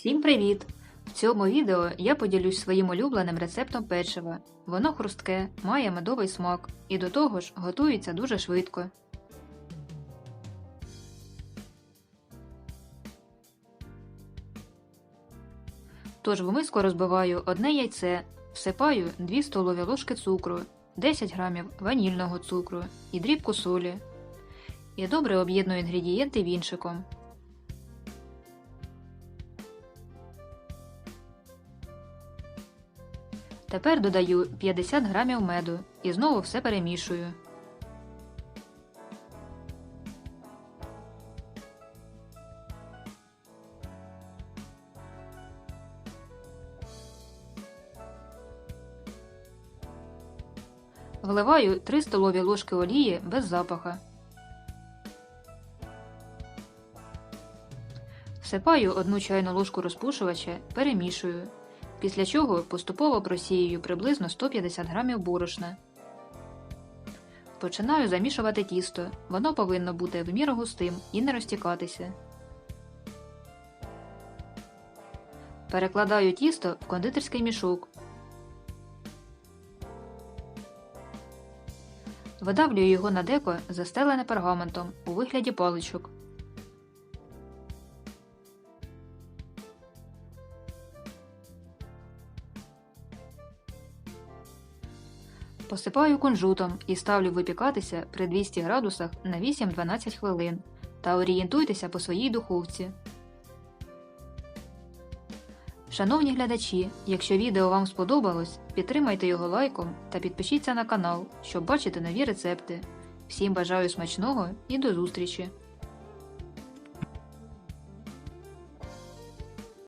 Всім привіт! В цьому відео я поділюсь своїм улюбленим рецептом печива. Воно хрустке, має медовий смак і до того ж готується дуже швидко. Тож в миску розбиваю одне яйце, всипаю 2 столові ложки цукру, 10 грамів ванільного цукру і дрібку солі. І добре об'єдную інгредієнти вінчиком. Тепер додаю 50 грамів меду і знову все перемішую. Вливаю 3 столові ложки олії без запаха. Всипаю одну чайну ложку розпушувача, перемішую, після чого поступово просіюю приблизно 150 грамів борошна. Починаю замішувати тісто. Воно повинно бути в міру густим і не розтікатися. Перекладаю тісто в кондитерський мішок. Видавлюю його на деко, застелене пергаментом у вигляді паличок. Посипаю кунжутом і ставлю випікатися при 200 градусах на 8-12 хвилин та орієнтуйтеся по своїй духовці. Шановні глядачі, якщо відео вам сподобалось, підтримайте його лайком та підпишіться на канал, щоб бачити нові рецепти. Всім бажаю смачного і до зустрічі!